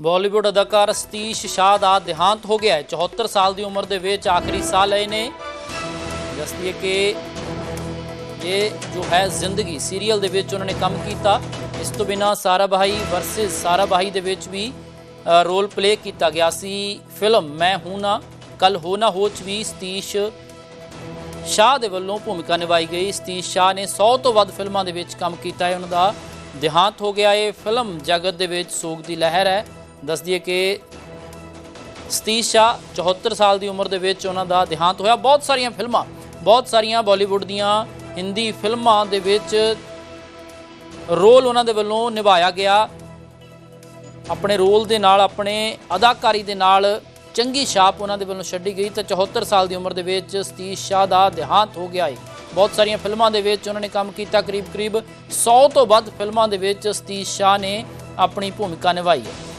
ਬਾਲੀਵੁੱਡ ਅਦਾਕਾਰ ਸਤੀਸ਼ ਸ਼ਾਹ ਦਾ ਦੇਹਾਂਤ ਹੋ ਗਿਆ ਹੈ। 74 ਸਾਲ ਦੀ ਉਮਰ ਦੇ ਵਿੱਚ ਆਖਰੀ ਸਾਹ ਲਏ ਨੇ। ਦੱਸਦੀਏ ਕਿ ਇਹ ਜੋ ਹੈ ਜ਼ਿੰਦਗੀ, ਸੀਰੀਅਲ ਦੇ ਵਿੱਚ ਉਹਨਾਂ ਨੇ ਕੰਮ ਕੀਤਾ। ਇਸ ਤੋਂ ਬਿਨਾ ਸਾਰਾ ਭਾਈ ਵਰਸਸ ਸਾਰਾ ਭਾਈ ਦੇ ਵਿੱਚ ਵੀ ਰੋਲ ਪਲੇ ਕੀਤਾ ਗਿਆ ਸੀ ਫਿਲਮ ਮੈਂ ਹੂੰ ਨਾ ਕੱਲ ਹੋ ਨਾ ਹੋ ਚ ਵੀ ਸਤੀਸ਼ ਸ਼ਾਹ ਦੇ ਵੱਲੋਂ ਭੂਮਿਕਾ ਨਿਭਾਈ ਗਈ। ਸਤੀਸ਼ ਸ਼ਾਹ ਨੇ 100 ਤੋਂ ਵੱਧ ਫਿਲਮਾਂ ਦੇ ਵਿੱਚ ਕੰਮ ਕੀਤਾ ਹੈ। ਉਹਨਾਂ ਦਾ ਦੇਹਾਂਤ ਹੋ ਗਿਆ ਇਹ ਫਿਲਮ ਜਗਤ ਦੇ ਵਿੱਚ ਸੋਗ ਦੀ ਲਹਿਰ ਹੈ। ਦੱਸ ਦਈਏ ਕਿ ਸਤੀਸ਼ ਸ਼ਾਹ 74 ਸਾਲ ਦੀ ਉਮਰ ਦੇ ਵਿੱਚ ਉਹਨਾਂ ਦਾ ਦੇਹਾਂਤ ਹੋਇਆ। ਬਹੁਤ ਸਾਰੀਆਂ ਫਿਲਮਾਂ, ਬਹੁਤ ਸਾਰੀਆਂ ਬਾਲੀਵੁੱਡ ਦੀਆਂ ਹਿੰਦੀ ਫਿਲਮਾਂ ਦੇ ਵਿੱਚ ਰੋਲ ਉਹਨਾਂ ਦੇ ਵੱਲੋਂ ਨਿਭਾਇਆ ਗਿਆ। ਆਪਣੇ ਰੋਲ ਦੇ ਨਾਲ, ਆਪਣੇ ਅਦਾਕਾਰੀ ਦੇ ਨਾਲ ਚੰਗੀ ਛਾਪ ਉਹਨਾਂ ਦੇ ਵੱਲੋਂ ਛੱਡੀ ਗਈ ਤਾਂ 74 ਸਾਲ ਦੀ ਉਮਰ ਦੇ ਵਿੱਚ ਸਤੀਸ਼ ਸ਼ਾਹ ਦਾ ਦੇਹਾਂਤ ਹੋ ਗਿਆ ਹੈ ਬਹੁਤ ਸਾਰੀਆਂ ਫਿਲਮਾਂ ਦੇ ਵਿੱਚ ਉਹਨਾਂ ਨੇ ਕੰਮ ਕੀਤਾ। ਕਰੀਬ-ਕਰੀਬ 100 ਤੋਂ ਵੱਧ ਫਿਲਮਾਂ ਦੇ ਵਿੱਚ ਸਤੀਸ਼ ਸ਼ਾਹ ਨੇ ਆਪਣੀ ਭੂਮਿਕਾ ਨਿਭਾਈ ਹੈ।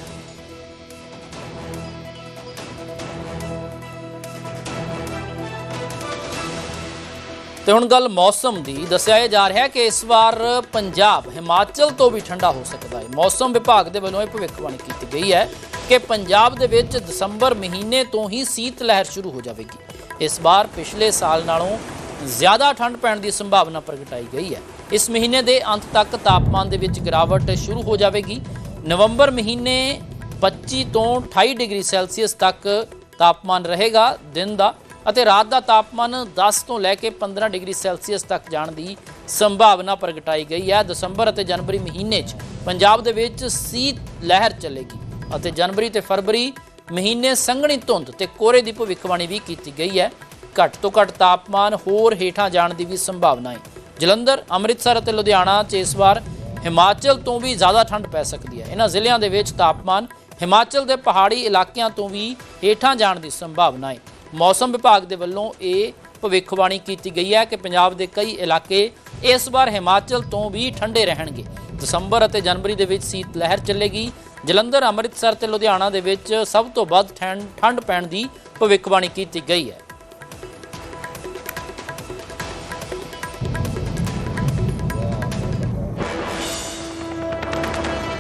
ਤੇ ਹੁਣ ਗੱਲ ਮੌਸਮ ਦੀ। ਦੱਸਿਆ ਇਹ ਜਾ ਰਿਹਾ ਹੈ ਕਿ ਇਸ ਵਾਰ ਪੰਜਾਬ, ਹਿਮਾਚਲ ਤੋਂ ਵੀ ਠੰਡਾ ਹੋ ਸਕਦਾ ਹੈ। ਮੌਸਮ ਵਿਭਾਗ ਦੇ ਵੱਲੋਂ ਇਹ ਭਵਿੱਖਬਾਣੀ ਕੀਤੀ ਗਈ ਹੈ ਕਿ ਪੰਜਾਬ ਦੇ ਵਿੱਚ ਦਸੰਬਰ ਮਹੀਨੇ ਤੋਂ ਹੀ ਸੀਤ ਲਹਿਰ ਸ਼ੁਰੂ ਹੋ ਜਾਵੇਗੀ। ਇਸ ਵਾਰ ਪਿਛਲੇ ਸਾਲ ਨਾਲੋਂ ਜ਼ਿਆਦਾ ਠੰਡ ਪੈਣ ਦੀ ਸੰਭਾਵਨਾ ਪ੍ਰਗਟਾਈ ਗਈ ਹੈ। ਇਸ ਮਹੀਨੇ ਦੇ ਅੰਤ ਤੱਕ ਤਾਪਮਾਨ ਦੇ ਵਿੱਚ ਗਿਰਾਵਟ ਸ਼ੁਰੂ ਹੋ ਜਾਵੇਗੀ। ਨਵੰਬਰ ਮਹੀਨੇ 25 ਤੋਂ 28 ਡਿਗਰੀ ਸੈਲਸੀਅਸ ਤੱਕ ਤਾਪਮਾਨ ਰਹੇਗਾ ਦਿਨ ਦਾ। ਅਤੇ ਰਾਤ ਦਾ ਤਾਪਮਾਨ 10 ਤੋਂ ਲੈ ਕੇ 15 ਡਿਗਰੀ ਸੈਲਸੀਅਸ ਤੱਕ ਜਾਣ ਦੀ ਸੰਭਾਵਨਾ ਪ੍ਰਗਟਾਈ ਗਈ ਹੈ। ਦਸੰਬਰ ਅਤੇ ਜਨਵਰੀ ਮਹੀਨੇ 'ਚ ਪੰਜਾਬ ਦੇ ਵਿੱਚ ਸੀਤ ਲਹਿਰ ਚੱਲੇਗੀ ਅਤੇ ਜਨਵਰੀ ਤੇ ਫਰਵਰੀ ਮਹੀਨੇ ਸੰਘਣੀ ਧੁੰਦ ਤੇ ਕੋਰੇ ਦੀ ਭਵਿੱਖਬਾਣੀ ਵੀ ਕੀਤੀ ਗਈ ਹੈ। ਘੱਟ ਤੋਂ ਘੱਟ ਤਾਪਮਾਨ ਹੋਰ ਹੇਠਾਂ ਜਾਣ ਦੀ ਵੀ ਸੰਭਾਵਨਾ ਹੈ। ਜਲੰਧਰ, ਅੰਮ੍ਰਿਤਸਰ ਅਤੇ ਲੁਧਿਆਣਾ 'ਚ ਇਸ ਵਾਰ ਹਿਮਾਚਲ ਤੋਂ ਵੀ ਜ਼ਿਆਦਾ ਠੰਡ ਪੈ ਸਕਦੀ ਹੈ। ਇਹਨਾਂ ਜ਼ਿਲ੍ਹਿਆਂ ਦੇ ਵਿੱਚ ਤਾਪਮਾਨ ਹਿਮਾਚਲ ਦੇ ਪਹਾੜੀ ਇਲਾਕਿਆਂ ਤੋਂ ਵੀ ਹੇਠਾਂ ਜਾਣ ਦੀ ਸੰਭਾਵਨਾ ਹੈ। ਮੌਸਮ ਵਿਭਾਗ ਦੇ ਵੱਲੋਂ ਇਹ ਭਵਿੱਖਬਾਣੀ ਕੀਤੀ ਗਈ ਹੈ ਕਿ ਪੰਜਾਬ ਦੇ ਕਈ ਇਲਾਕੇ ਇਸ ਵਾਰ ਹਿਮਾਚਲ ਤੋਂ ਵੀ ਠੰਡੇ ਰਹਿਣਗੇ। ਦਸੰਬਰ ਅਤੇ ਜਨਵਰੀ ਦੇ ਵਿੱਚ ਸੀਤ ਲਹਿਰ ਚੱਲੇਗੀ। ਜਲੰਧਰ, ਅੰਮ੍ਰਿਤਸਰ ਤੇ ਲੁਧਿਆਣਾ ਦੇ ਵਿੱਚ ਸਭ ਤੋਂ ਵੱਧ ਠੰਡ ਠੰਡ ਪੈਣ ਦੀ ਭਵਿੱਖਬਾਣੀ ਕੀਤੀ ਗਈ ਹੈ।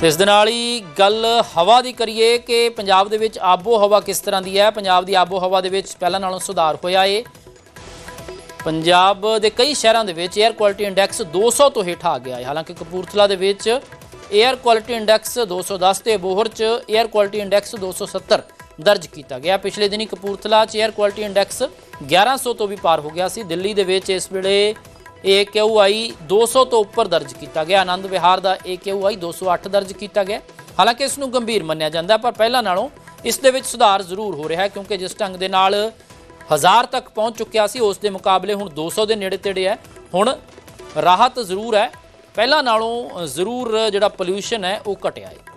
ਤੇ ਇਸ ਦੇ ਨਾਲ ਹੀ ਗੱਲ ਹਵਾ ਦੀ ਕਰੀਏ ਕਿ ਪੰਜਾਬ ਦੇ ਵਿੱਚ ਆਬੋ ਹਵਾ ਕਿਸ ਤਰ੍ਹਾਂ ਦੀ ਹੈ? ਪੰਜਾਬ ਦੀ ਆਬੋ ਹਵਾ ਦੇ ਵਿੱਚ ਪਹਿਲਾਂ ਨਾਲੋਂ ਸੁਧਾਰ ਹੋਇਆ ਏ। ਪੰਜਾਬ ਦੇ ਕਈ ਸ਼ਹਿਰਾਂ ਦੇ ਵਿੱਚ 에ਅਰ ਕੁਆਲਿਟੀ ਇੰਡੈਕਸ 200 ਤੋਂ ਹੇਠ ਆ ਗਿਆ ਹੈ ਹਾਲਾਂਕਿ ਕਪੂਰਥਲਾ ਦੇ ਵਿੱਚ 에ਅਰ ਕੁਆਲਿਟੀ ਇੰਡੈਕਸ 210 ਤੇ ਬੋਹਰ 'ਚ 에ਅਰ ਕੁਆਲਿਟੀ ਇੰਡੈਕਸ 270 ਦਰਜ ਕੀਤਾ ਗਿਆ। ਪਿਛਲੇ ਦਿਨੀ ਕਪੂਰਥਲਾ 'ਚ 에ਅਰ ਕੁਆਲਿਟੀ ਇੰਡੈਕਸ 1100 ਤੋਂ ਵੀ ਪਾਰ ਹੋ ਗਿਆ ਸੀ। ਦਿੱਲੀ ਦੇ ਵਿੱਚ ਇਸ ਵੇਲੇ AQI 200 ਤੋਂ ਉੱਪਰ ਦਰਜ ਕੀਤਾ ਗਿਆ। ਆਨੰਦ ਵਿਹਾਰ ਦਾ AQI 208 ਦਰਜ ਕੀਤਾ ਗਿਆ। ਹਾਲਾਂਕਿ ਇਸ ਨੂੰ ਗੰਭੀਰ ਮੰਨਿਆ ਜਾਂਦਾ ਪਰ ਪਹਿਲਾਂ ਨਾਲੋਂ ਇਸ ਦੇ ਵਿੱਚ ਸੁਧਾਰ ਜ਼ਰੂਰ ਹੋ ਰਿਹਾ ਹੈ, ਕਿਉਂਕਿ ਜਿਸ ਢੰਗ ਦੇ ਨਾਲ ਹਜ਼ਾਰ ਤੱਕ ਪਹੁੰਚ ਚੁੱਕਿਆ ਸੀ, ਉਸ ਦੇ ਮੁਕਾਬਲੇ ਹੁਣ 200 ਦੇ ਨੇੜੇ ਤੇੜੇ ਹੈ। ਹੁਣ ਰਾਹਤ ਜ਼ਰੂਰ ਹੈ। ਪਹਿਲਾਂ ਨਾਲੋਂ ਜ਼ਰੂਰ ਜਿਹੜਾ ਪੋਲਿਊਸ਼ਨ ਹੈ, ਉਹ ਘਟਿਆ ਹੈ।